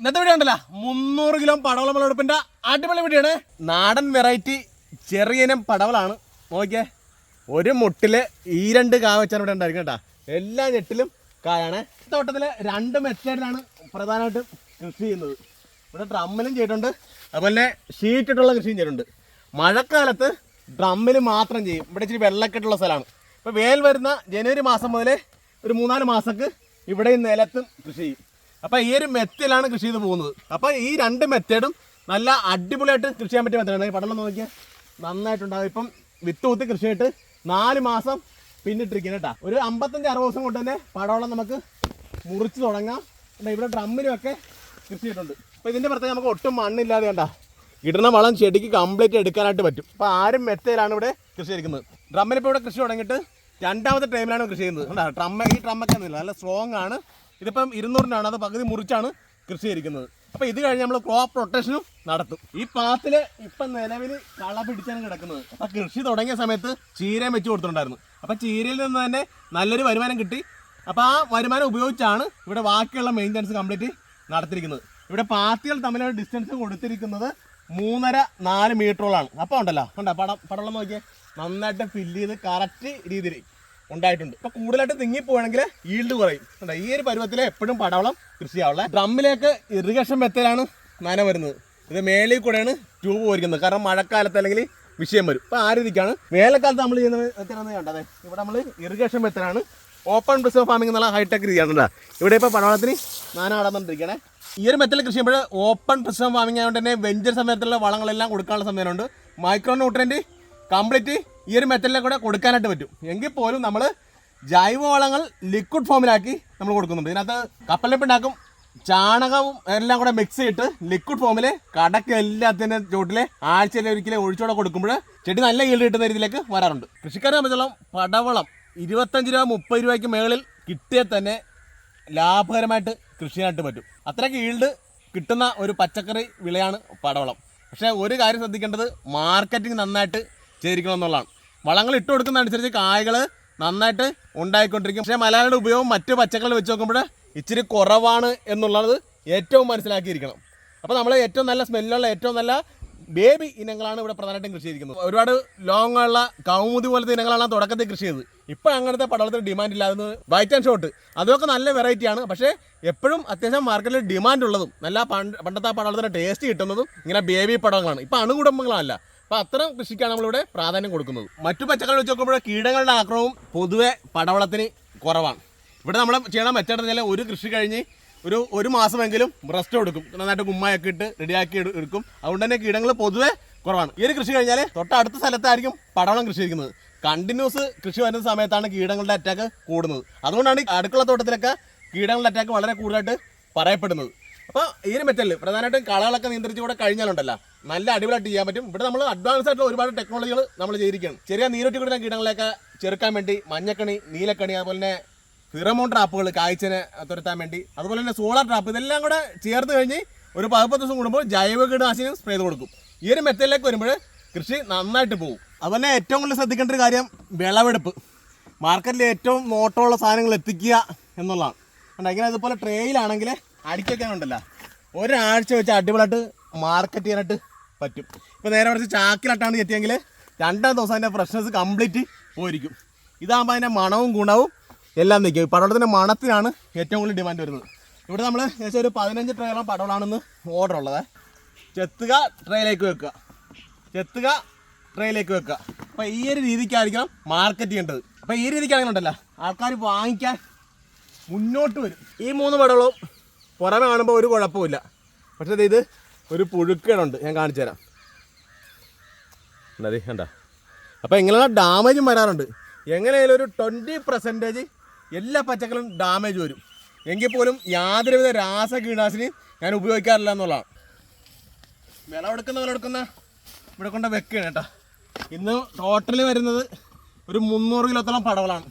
ഇന്നത്തെ വീഡിയോ ഉണ്ടല്ലോ മുന്നൂറ് കിലോ പടവളം വിളവെടുപ്പിന്റെ അടിപൊളി വീഡിയോയാണ് നാടൻ വെറൈറ്റി ചെറിയനം പടവളാണ്. നോക്കിയേ. ഒരു മുട്ടിൽ ഈ രണ്ട് കാ വെച്ചാണ് ഇവിടെ ഉണ്ടായിരിക്കും കേട്ടോ. എല്ലാ ഞെട്ടിലും കായാണ്. തോട്ടത്തിൽ രണ്ട് മെത്തേഡിലാണ് പ്രധാനമായിട്ടും കൃഷി ചെയ്യുന്നത്. ഇവിടെ ഡ്രമ്മിലും ചെയ്തിട്ടുണ്ട്. അതുപോലെ ഷീറ്റിട്ടുള്ള കൃഷിയും ചെയ്തിട്ടുണ്ട്. മഴക്കാലത്ത് ഡ്രമ്മിൽ മാത്രം ചെയ്യും. ഇവിടെ ഇച്ചിരി വെള്ളക്കെട്ടുള്ള സ്ഥലമാണ്. ഇപ്പോൾ വേൽ വരുന്ന ജനുവരി മാസം മുതൽ ഒരു മൂന്നാൽ മാസക്ക് ഇവിടെ നിലത്തും കൃഷി ചെയ്യും. അപ്പോൾ ഈ ഒരു മെത്തിലാണ് കൃഷി ചെയ്ത് പോകുന്നത്. അപ്പോൾ ഈ രണ്ട് മെത്തേഡും നല്ല അടിപൊളിയായിട്ട് കൃഷി ചെയ്യാൻ പറ്റിയ മെത്തേഡാണ്. ഈ പടം നോക്കിയാൽ നന്നായിട്ടുണ്ടാകും ഇപ്പം വിത്ത് കുത്തി കൃഷി ചെയ്തിട്ട് നാല് മാസം പിന്നിട്ടിരിക്കുന്നു കേട്ടോ. ഒരു അമ്പത്തഞ്ച് അറുപത് ദിവസം കൊണ്ട് തന്നെ പടവളം നമുക്ക് മുറിച്ച് തുടങ്ങാം. ഇവിടെ ഡ്രമ്മിലുമൊക്കെ കൃഷി ചെയ്തിട്ടുണ്ട്. അപ്പോൾ ഇതിന്റെ പ്രത്യേകം നമുക്ക് ഒട്ടും മണ്ണില്ലാതെ കണ്ട ഇടുന്ന വളം ചെടിക്ക് കംപ്ലീറ്റ് എടുക്കാനായിട്ട് പറ്റും. അപ്പോൾ ആരും മെത്തയിലാണ് ഇവിടെ കൃഷി ചെയ്തിരിക്കുന്നത്. ഡ്രമ്മിൽ ഇപ്പോൾ ഇവിടെ കൃഷി തുടങ്ങിയിട്ട് രണ്ടാമത്തെ ടൈമിലാണ് കൃഷി ചെയ്യുന്നത്. ഡ്രമ്മ ഈ ഡ്രമ്മൊക്കെ ഒന്നുമില്ല നല്ല സ്ട്രോങ് ആണ്. ഇതിപ്പം ഇരുന്നൂറിനാണ് അത് പകുതി മുറിച്ചാണ് കൃഷി ചെയ്തിരിക്കുന്നത് അപ്പോൾ ഇത് കഴിഞ്ഞ് നമ്മൾ ക്രോപ്പ് റൊട്ടേഷനും നടത്തും. ഈ പാത്തിൽ ഇപ്പം നിലവിൽ കള പിടിച്ചാണ് കിടക്കുന്നത്. അപ്പോൾ കൃഷി തുടങ്ങിയ സമയത്ത് ചീരയും വെച്ച് കൊടുത്തിട്ടുണ്ടായിരുന്നു. അപ്പോൾ ചീരയിൽ നിന്ന് തന്നെ നല്ലൊരു വരുമാനം കിട്ടി. അപ്പോൾ ആ വരുമാനം ഉപയോഗിച്ചാണ് ഇവിടെ ബാക്കിയുള്ള മെയിന്റനൻസ് കംപ്ലീറ്റ് നടത്തിയിരിക്കുന്നത്. ഇവിടെ പാത്തികൾ തമ്മിലുള്ള ഡിസ്റ്റൻസ് കൊടുത്തിരിക്കുന്നത് മൂന്നര നാല് മീറ്ററോളാണ് അപ്പോൾ ഉണ്ടല്ലോ. ഉണ്ടോ പടം പടം നോക്കിയേ. നന്നായിട്ട് ഫില്ല് ചെയ്ത് കറക്റ്റ് രീതിയിൽ ഉണ്ടായിട്ടുണ്ട്. ഇപ്പൊ കൂടുതലായിട്ട് തിങ്ങി തിങ്ങിപ്പോവാണെങ്കിൽ ഈൽഡ് കുറയും. ഈ ഒരു പരുവത്തിൽ എപ്പോഴും പടവളം കൃഷി കൃഷിയാവുള്ള ഡ്രമ്മിലേക്ക് ഇറിഗേഷൻ മെത്തേഡാണ് നന വരുന്നത്. ഇത് മേളിൽ കൂടെയാണ് ട്യൂബ് പോയിരിക്കുന്നത് കാരണം മഴക്കാലത്ത് അല്ലെങ്കിൽ വിഷയം വരും. ഇപ്പൊ ആ രീതിക്കാണ് വേനൽക്കാലത്ത് നമ്മൾ ചെയ്യുന്ന മെത്തേഡാണ് കണ്ടത്. ഇവിടെ നമ്മൾ ഇറിഗേഷൻ മെത്തേഡാണ് ഓപ്പൺ പ്രിസർവ് ഫാമിംഗ് എന്നുള്ള ഹൈടെക് രീതിയാണ് കേട്ടോ. ഇവിടെ ഇപ്പോൾ പടവളത്തിന് നാന നടന്നുകൊണ്ടിരിക്കണേ ഈ ഒരു മെത്തൽ കൃഷി ചെയ്യുമ്പോൾ ഓപ്പൺ പ്രിസർവ് ഫാമിംഗ് ആയതുകൊണ്ട് തന്നെ വെഞ്ചർ സമയത്തുള്ള വളങ്ങളെല്ലാം കൊടുക്കാനുള്ള സമയമുണ്ട് മൈക്രോ ന്യൂട്രന്റ് കംപ്ലീറ്റ് ഈ ഒരു മെറ്റലിനെ കൂടെ കൊടുക്കാനായിട്ട് പറ്റും. എങ്കിൽ പോലും നമ്മൾ ജൈവവളങ്ങൾ ലിക്വിഡ് ഫോമിലാക്കി നമ്മൾ കൊടുക്കുന്നുണ്ട്. ഇതിനകത്ത് കപ്പലപ്പിണ്ടാക്കും ചാണകവും എല്ലാം കൂടെ മിക്സ് ചെയ്തിട്ട് ലിക്വിഡ് ഫോമിൽ കടക്ക് എല്ലാത്തിന്റെ ചോട്ടിലെ ആഴ്ചയിൽ ഒരിക്കലും ഒഴിച്ചോടെ കൊടുക്കുമ്പോൾ ചെടി നല്ല ഈൽഡ് കിട്ടുന്ന രീതിയിലേക്ക് വരാറുണ്ട്. കൃഷിക്കാരെ സംബന്ധിച്ചോളം പടവളം ഇരുപത്തഞ്ച് രൂപ മുപ്പത് രൂപയ്ക്ക് മേളിൽ കിട്ടിയാൽ തന്നെ ലാഭകരമായിട്ട് കൃഷിയായിട്ട് പറ്റും. അത്രയ്ക്ക് ഈൽഡ് കിട്ടുന്ന ഒരു പച്ചക്കറി വിളയാണ് പടവളം. പക്ഷേ ഒരു കാര്യം ശ്രദ്ധിക്കേണ്ടത് മാർക്കറ്റിംഗ് നന്നായിട്ട് ചെയ്തിരിക്കണം എന്നുള്ളതാണ്. വളങ്ങൾ ഇട്ട് കൊടുക്കുന്നതനുസരിച്ച് കായകൾ നന്നായിട്ട് ഉണ്ടായിക്കൊണ്ടിരിക്കും. പക്ഷേ മലയാളിയുടെ ഉപയോഗം മറ്റ് പച്ചക്കറികൾ വെച്ച് നോക്കുമ്പോൾ ഇച്ചിരി കുറവാണ് എന്നുള്ളത് ഏറ്റവും മനസ്സിലാക്കിയിരിക്കണം. അപ്പോൾ നമ്മൾ ഏറ്റവും നല്ല സ്മെല്ലുള്ള ഏറ്റവും നല്ല ബേബി ഇനങ്ങളാണ് ഇവിടെ പ്രധാനമായിട്ടും കൃഷി ചെയ്തിരിക്കുന്നത്. ഒരുപാട് ലോങ് ഉള്ള കൗമുദി പോലത്തെ ഇനങ്ങളാണ് തുടക്കത്തിൽ കൃഷി ചെയ്തത്. ഇപ്പം അങ്ങനത്തെ പടവലത്തിന് ഡിമാൻഡ് ഇല്ലാതെ വൈറ്റ് ആൻഡ് ഷോട്ട് അതൊക്കെ നല്ല വെറൈറ്റിയാണ് പക്ഷേ എപ്പോഴും അത്യാവശ്യം മാർക്കറ്റിൽ ഡിമാൻഡ് ഉള്ളതും നല്ല പണ്ട് പണ്ടത്തെ ആ പടവലത്തിന് ടേസ്റ്റ് കിട്ടുന്നതും ഇങ്ങനെ ബേബി പടവങ്ങളാണ്. ഇപ്പം അണുകുടുംബങ്ങളല്ല. അപ്പോൾ അത്തരം കൃഷിക്കാണ് നമ്മളിവിടെ പ്രാധാന്യം കൊടുക്കുന്നത്. മറ്റു പച്ചക്കറി വെച്ച് നോക്കുമ്പോൾ കീടങ്ങളുടെ ആക്രമവും പൊതുവെ പടവളത്തിന് കുറവാണ്. ഇവിടെ നമ്മൾ ചെയ്യണം മെച്ചെടുത്താൽ ഒരു കൃഷി കഴിഞ്ഞ് ഒരു ഒരു മാസമെങ്കിലും റെസ്റ്റ് കൊടുക്കും നന്നായിട്ട് കുമ്മായൊക്കെ ഇട്ട് റെഡിയാക്കി എടു- എടുക്കും. അതുകൊണ്ട് തന്നെ കീടങ്ങൾ പൊതുവെ കുറവാണ്. ഈ ഒരു കൃഷി കഴിഞ്ഞാൽ തൊട്ടടുത്ത സ്ഥലത്തായിരിക്കും പടവളം കൃഷി ചെയ്യുന്നത് കണ്ടിന്യൂസ് കൃഷി വരുന്ന സമയത്താണ് കീടങ്ങളുടെ അറ്റാക്ക് കൂടുന്നത്. അതുകൊണ്ടാണ് അടുക്കള തോട്ടത്തിലൊക്കെ കീടങ്ങളുടെ അറ്റാക്ക് വളരെ കൂടുതലായിട്ട് പറയപ്പെടുന്നത്. അപ്പോൾ ഈ മെറ്റലിൽ പ്രധാനമായിട്ടും കളകളൊക്കെ നിയന്ത്രിച്ച് കൂടെ കഴിഞ്ഞാലുണ്ടല്ലോ. നല്ല അടിപൊളിയായിട്ട് ചെയ്യാൻ പറ്റും. ഇവിടെ നമ്മൾ അഡ്വാൻസ് ആയിട്ടുള്ള ഒരുപാട് ടെക്നോളജികൾ നമ്മൾ ചെയ്തിരിക്കുകയാണ്. ചെറിയ നീരൊട്ടി കൂടുന്ന കീടങ്ങളെയൊക്കെ ചെറുക്കാൻ വേണ്ടി മഞ്ഞക്കണി നീലക്കണി അതുപോലെ തന്നെ ഫിറമോൺ ട്രാപ്പുകൾ കായ്ച്ചനെ തുരത്താൻ വേണ്ടി അതുപോലെ തന്നെ സോളാർ ട്രാപ്പ് ഇതെല്ലാം കൂടെ ചേർത്ത് കഴിഞ്ഞ് ഒരു പതിപ്പത്ത് ദിവസം കൂടുമ്പോൾ ജൈവ കീടനാശിനി സ്പ്രേ ചെയ്ത് കൊടുക്കും. ഈ ഒരു മെത്തേഡിലേക്ക് വരുമ്പോൾ കൃഷി നന്നായിട്ട് പോകും. അതുപോലെ ഏറ്റവും കൂടുതൽ ശ്രദ്ധിക്കേണ്ട ഒരു കാര്യം വിളവെടുപ്പ്. മാർക്കറ്റിൽ ഏറ്റവും നോട്ടമുള്ള സാധനങ്ങൾ എത്തിക്കുക എന്നുള്ളതാണ്. കണ്ടോ? ഇങ്ങനെ അതുപോലെ ട്രേയിലാണെങ്കിൽ അടിക്കൊക്കെ ഉണ്ടല്ലോ ഒരാഴ്ച വെച്ച് അടിപൊളിയായിട്ട് മാർക്കറ്റ് ചെയ്യാനായിട്ട് പറ്റും. ഇപ്പോൾ നേരെ കുറച്ച് ചാക്കിലട്ടാണ് എത്തിയെങ്കിൽ രണ്ടാം ദിവസം അതിന്റെ ഫ്രഷ്നെസ് കംപ്ലീറ്റ് പോയിരിക്കും. ഇതാകുമ്പോൾ അതിന്റെ മണവും ഗുണവും എല്ലാം നിൽക്കും. പടവളത്തിന്റെ മണത്തിനാണ് ഏറ്റവും കൂടുതൽ ഡിമാൻഡ് വരുന്നത്. ഇവിടെ നമ്മൾ ഏകദേശം ഒരു പതിനഞ്ച് ട്രെയിലാണ് പടവളാണെന്ന് ഓർഡർ ഉള്ളത്. ചെത്തുക ട്രെയിലേക്ക് വെക്കുക. ചെത്തുക ട്രെയിലേക്ക് വെക്കുക. അപ്പോൾ ഈ ഒരു രീതിക്കായിരിക്കണം മാർക്കറ്റ് ചെയ്യേണ്ടത്. അപ്പോൾ ഈ രീതിക്കാണെങ്കിൽ ഉണ്ടല്ലോ ആൾക്കാർ വാങ്ങിക്കാൻ മുന്നോട്ട് വരും. ഈ മൂന്ന് പടവളവും പുറമെ കാണുമ്പോൾ ഒരു കുഴപ്പമില്ല പക്ഷേ ഇത് ഒരു പുഴുക്കേടുണ്ട് ഞാൻ കാണിച്ചു തരാം. എന്താ കണ്ട? അപ്പോൾ ഇങ്ങനെയുള്ള ഡാമേജും വരാറുണ്ട്. എങ്ങനെയായാലും ഒരു ട്വന്റി പെർസെന്റേജ് എല്ലാ പച്ചക്കറിലും ഡാമേജ് വരും. എങ്കിൽ പോലും യാതൊരുവിധ രാസ കീടനാശിനി ഞാൻ ഉപയോഗിക്കാറില്ല എന്നുള്ളതാണ്. വിളവെടുക്കുന്ന വിളവെടുക്കുന്ന ഇവിടെ കൊണ്ട് വെക്കുകയാണ് കേട്ടോ. ഇന്ന് ടോട്ടലി വരുന്നത് ഒരു മുന്നൂറ് കിലോത്തോളം പടവളാണ്